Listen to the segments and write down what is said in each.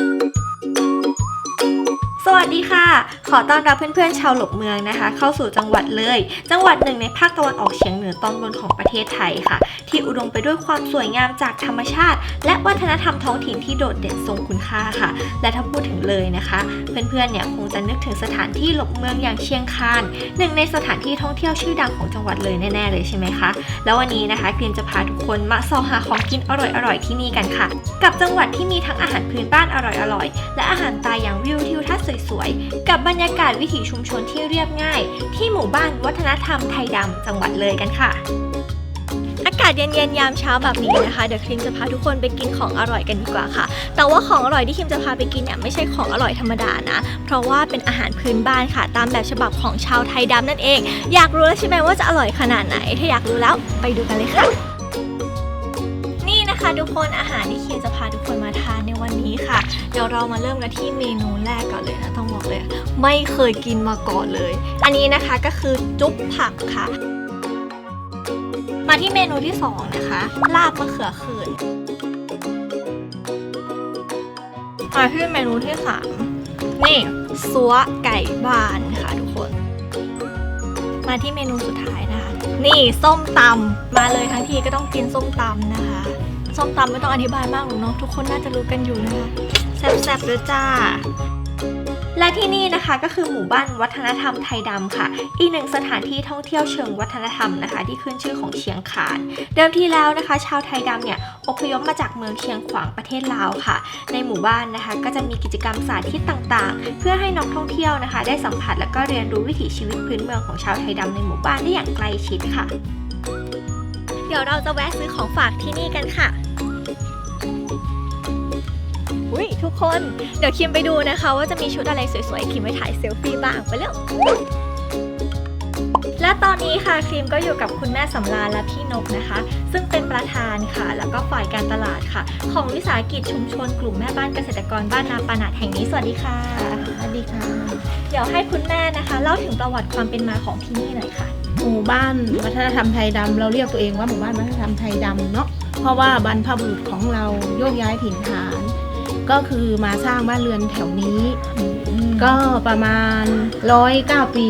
ส วัสดีค่ะ ขอต้อนรับเพื่อนๆชาวหลบเมืองนะคะ เข้าสู่จังหวัดเลย จังหวัดหนึ่งในภาคตะวันออกเฉียงเหนือตอนบนของประเทศไทยค่ะ ที่อุดมไปด้วยความสวยงามจากธรรมชาติ และวัฒนธรรมท้องถิ่นที่โดดเด่นทรงคุณค่าค่ะ และถ้าพูดถึงเลยนะคะ เพื่อนๆเนี่ยคงจะนึกถึงสถานที่หลบเมืองอย่างเชียงคานหนึ่งในสถานที่ท่องเที่ยวชื่อดังของจังหวัดเลยแน่ๆเลยใช่ไหมคะแล้ววันนี้นะคะกรียนจะพาทุกคนมาส่องหาของกินอร่อยๆที่นี่กันค่ะ กับจังหวัดที่มีทั้งอาหารพื้นบ้านอร่อยๆและอาหารตายอย่างวิวทิวทัศน์สวยๆกับบรรยากาศวิถีชุมชนที่เรียบง่าย ที่หมู่บ้านวัฒนธรรมไทยดำจังหวัดเลยกันค่ะอากาศเย็นๆ ยามเช้าแบบนี้นะคะ เดี๋ยวครีมจะพาทุกคนไปกินของอร่อยกันดีกว่าค่ะ แต่ว่าของอร่อยที่ครีมจะพาไปกินเนี่ยไม่ใช่ของอร่อยธรรมดานะ เพราะว่าเป็นอาหารพื้นบ้านค่ะ ตามแบบฉบับของชาวไทยดำนั่นเอง อยากรู้แล้วใช่ไหมว่าจะอร่อยขนาดไหน ถ้าอยากรู้แล้วไปดูกันเลยค่ะ คะทุกคนอาหารที่คิมจะพาทุกคนมาทานในวันนี้ค่ะ เดี๋ยวเรามาเริ่มกันที่เมนูแรกก่อนเลยนะต้องบอกเลย ไม่เคยกินมาก่อนเลย อันนี้นะคะก็คือจุ๊บผักค่ะ มาที่เมนูที่สองนะคะ ลาบมะเขือเขืนมาที่เมนูที่สามนี่ซัวไก่บ้านค่ะทุกคน มาที่เมนูสุดท้ายนะคะ นี่ส้มตำมาเลยทั้งทีก็ต้องกินส้มตำนะคะ ส้มตำไม่ต้องอธิบายมากหรอกเนาะทุกคนน่าจะรู้กันอยู่นะคะแซ่บๆเลยจ้าและที่นี่นะคะก็คือหมู่บ้านวัฒนธรรมไทยดำค่ะ อีกหนึ่งสถานที่ท่องเที่ยวเชิงวัฒนธรรมนะคะ ที่ขึ้นชื่อของเชียงคาน เดิมทีแล้วนะคะ ชาวไทยดำเนี่ยอพยพมาจากเมืองเชียงขวางประเทศลาวค่ะ ในหมู่บ้านนะคะ ก็จะมีกิจกรรมสาธิตต่างๆ เพื่อให้นักท่องเที่ยวนะคะ ได้สัมผัสและก็เรียนรู้วิถีชีวิตพื้นเมืองของชาวไทยดำในหมู่บ้านได้อย่างใกล้ชิดค่ะ เดี๋ยวเราจะแวะซื้อของฝากที่นี่กันค่ะอุ้ยทุกคน เดี๋ยวคิมไปดูนะคะ ว่าจะมีชุดอะไรสวยๆ คิมไปถ่ายเซลฟี่บ้างไปเร็วและตอนนี้ค่ะครีมก็อยู่กับคุณแม่สำราญและพี่นกนะคะ ซึ่งเป็นประธานค่ะ แล้วก็ฝ่ายการตลาดค่ะ ของวิสาหกิจชุมชนกลุ่มแม่บ้านเกษตรกรบ้านนาปานาดแห่งนี้สวัสดีค่ะสวัสดีค่ะ เดี๋ยวให้คุณแม่นะคะ เล่าถึงประวัติความเป็นมาของที่นี่หน่อยค่ะ หมู่บ้านวัฒนธรรมไทยดำเราเรียกตัวเองว่าหมู่บ้านวัฒนธรรมไทยดำเนาะเพราะว่าบรรพบุรุษของเราโยกย้ายถิ่นฐาน ก็คือมาสร้างบ้านเรือนแถวนี้ ก็ประมาณร้อยเก้าปี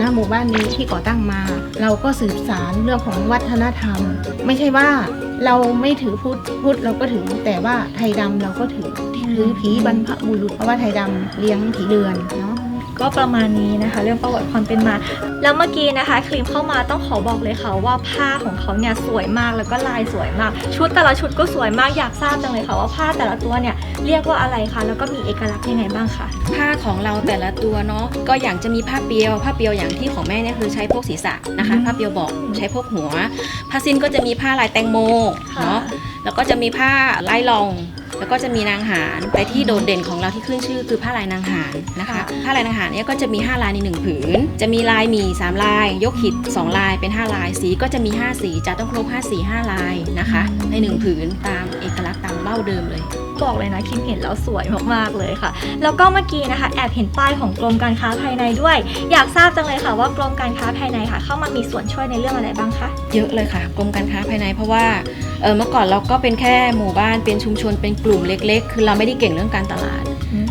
นะหมู่บ้านนี้ที่ก่อตั้งมา เราก็สืบสารเรื่องของวัฒนธรรม ไม่ใช่ว่าเราไม่ถือพุทธพุทธเราก็ถือ แต่ว่าไทยดำเราก็ถือถือผีบรรพบุรุษเพราะว่าไทยดำเลี้ยงผีเรือนเนาะ ก็ประมาณนี้นะคะ เรื่องประวัติความเป็นมา แล้วเมื่อกี้นะคะ ครีมเข้ามาต้องขอบอกเลยค่ะว่าผ้าของเขาเนี่ยสวยมากแล้วก็ลายสวยมาก ชุดแต่ละชุดก็สวยมากอยากทราบจังเลยค่ะว่าผ้าแต่ละตัวเนี่ยเรียกว่าอะไรคะแล้วก็มีเอกลักษณ์ยังไงบ้างคะผ้าของเราแต่ละตัวเนาะก็อย่างจะมีผ้าเปียว ผ้าเปียวอย่างที่ของแม่เนี่ยคือใช้พวกศีรษะนะคะอืมผ้าเปียวบอกใช้พวกหัวผ้าสิ้นก็จะมีผ้าลายแตงโมเนาะแล้วก็จะมีผ้าลายลอง แล้วก็จะมีนางหารแต่ที่โดดเด่นของเราที่ขึ้นชื่อคือผ้าลายนางหารนะคะผ้าลายนางหารเนี่ยก็จะมี 5 ลายในหนึ่งผืน จะมีลายหมี 3 ลาย ยกหิด2ลายเป็น 5 ลาย สีก็จะมี 5 สีจะต้องครบ5สี5ลายนะคะ ในหนึ่งผืนตามเอกลักษณ์ตามเบ้าเดิมเลยบอกเลยนะคิมเห็นแล้วสวยมากๆเลยค่ะ แล้วก็เมื่อกี้นะคะ แอบเห็นป้ายของกรมการค้าภายในด้วย อยากทราบจังเลยค่ะว่ากรมการค้าภายในค่ะ เข้ามามีส่วนช่วยในเรื่องอะไรบ้างคะเยอะเลยค่ะกรมการค้าภายในเพราะว่าเออเมื่อก่อนเราก็เป็นแค่หมู่บ้านเป็นชุมชนเป็นกลุ่มเล็ก ๆ คือเราไม่ได้เก่งเรื่องการตลาด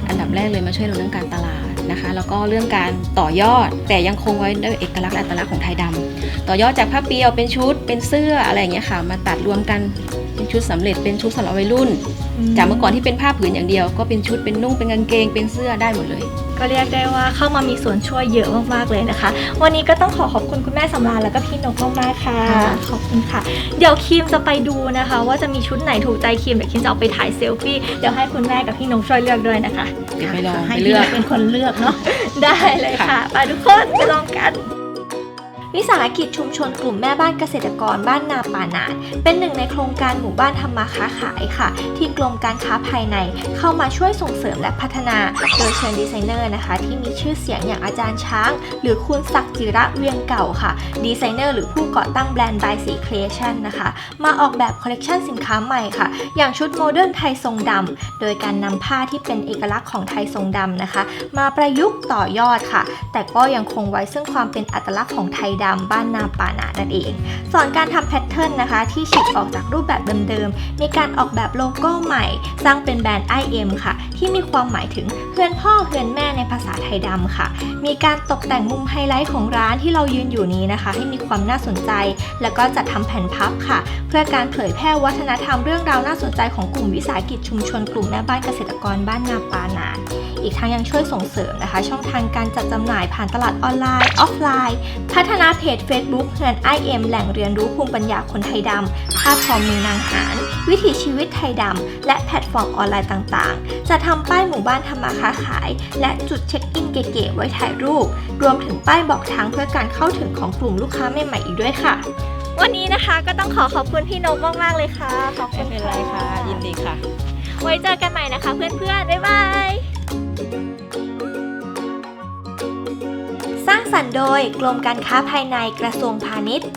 อันดับแรกเลยมาช่วยเราเรื่องการตลาดนะคะ แล้วก็เรื่องการต่อยอด แต่ยังคงไว้ด้วยเอกลักษณ์และอัตลักษณ์ของไทยดำต่อยอดจากผ้าเปียวเป็นชุดเป็นเสื้ออะไรอย่างเงี้ยค่ะมาตัดรวมกัน เป็นชุดสำเร็จเป็นชุดสำหรับวัยรุ่น จากเมื่อก่อนที่เป็นผ้าผืนอย่างเดียว ก็เป็นชุดเป็นนุ่งเป็นกางเกงเป็นเสื้อได้หมดเลย ก็เรียกได้ว่าเข้ามามีส่วนช่วยเยอะมากๆเลยนะคะ วันนี้ก็ต้องขอขอบคุณคุณแม่สำราญแล้วก็พี่นกมากๆค่ะค่ะขอบคุณค่ะ เดี๋ยวคิมจะไปดูนะคะ ว่าจะมีชุดไหนถูกใจคิมเดี๋ยวคิมจะเอาไปถ่ายเซลฟี่เดี๋ยวให้คุณแม่กับพี่นกช่วยเลือกด้วยนะคะเดี๋ยวไปลองให้ไปเลือกพี่เป็นคนเลือกเนาะได้เลยค่ะไปทุกคนไปลองกัน วิสาหกิจชุมชนกลุ่มแม่บ้านเกษตรกรบ้านนาป่านาดเป็นหนึ่งในโครงการหมู่บ้านทำมาค้าขายค่ะ ที่กรมการค้าภายในเข้ามาช่วยส่งเสริมและพัฒนา โดยเชิญดีไซเนอร์นะคะ ที่มีชื่อเสียงอย่างอาจารย์ช้าง หรือคุณศักดิ์จิระเวียงเก่าค่ะ ดีไซเนอร์หรือผู้ก่อตั้งแบรนด์บายสีครีเอชั่นนะคะ มาออกแบบคอลเลกชันสินค้าใหม่ค่ะ อย่างชุดโมเดิร์นไทยทรงดำโดยการนำผ้าที่เป็นเอกลักษณ์ของไทยทรงดำนะคะ มาประยุกต์ต่อยอดค่ะ แต่ก็ยังคงไว้ซึ่งความเป็นอัตลักษณ์ของไทยดำดำบ้านนาป่านานั่นเอง สอนการทำแพทเทิร์นนะคะ ที่ฉีกออกจากรูปแบบเดิมๆ มีการออกแบบโลโก้ใหม่ สร้างเป็นแบรนด์ IM ค่ะ ที่มีความหมายถึงเพื่อนพ่อเพื่อนแม่ในภาษาไทยดำค่ะ มีการตกแต่งมุมไฮไลท์ของร้านที่เรายืนอยู่นี้นะคะ ให้มีความน่าสนใจ แล้วก็จัดทำแผ่นพับค่ะ เพื่อการเผยแพร่วัฒนธรรมเรื่องราวน่าสนใจของกลุ่มวิสาหกิจชุมชนกลุ่มแม่บ้านเกษตรกรบ้านนาปานานอีกทั้งยังช่วยส่งเสริมนะคะ ช่องทางการจัดจำหน่ายผ่านตลาดออนไลน์ออฟไลน์ พัฒนาเพจ Facebook เฮือน IM แหล่งเรียนรู้ภูมิปัญญาคนไทยดำภาพทอมมือนางหาร วิถีชีวิตไทยดำ และแพลตฟอร์มออนไลน์ต่างๆ จะทำป้ายหมู่บ้านทำมาค้าขาย และจุดเช็คอินเก๋ๆไว้ถ่ายรูป รวมถึงป้ายบอกทางเพื่อการเข้าถึงของกลุ่มลูกค้าใหม่ๆอีกด้วยค่ะ วันนี้นะคะก็ต้องขอขอบคุณพี่นกมากๆเลยค่ะขอบคุไม่ณเป็นไรค่ะยินดีค่ะ ไว้เจอกันใหม่นะคะเพื่อนๆบ๊ายบายางสรรค์โดย กรมการค้าภายในกระทรวงพาณิชย์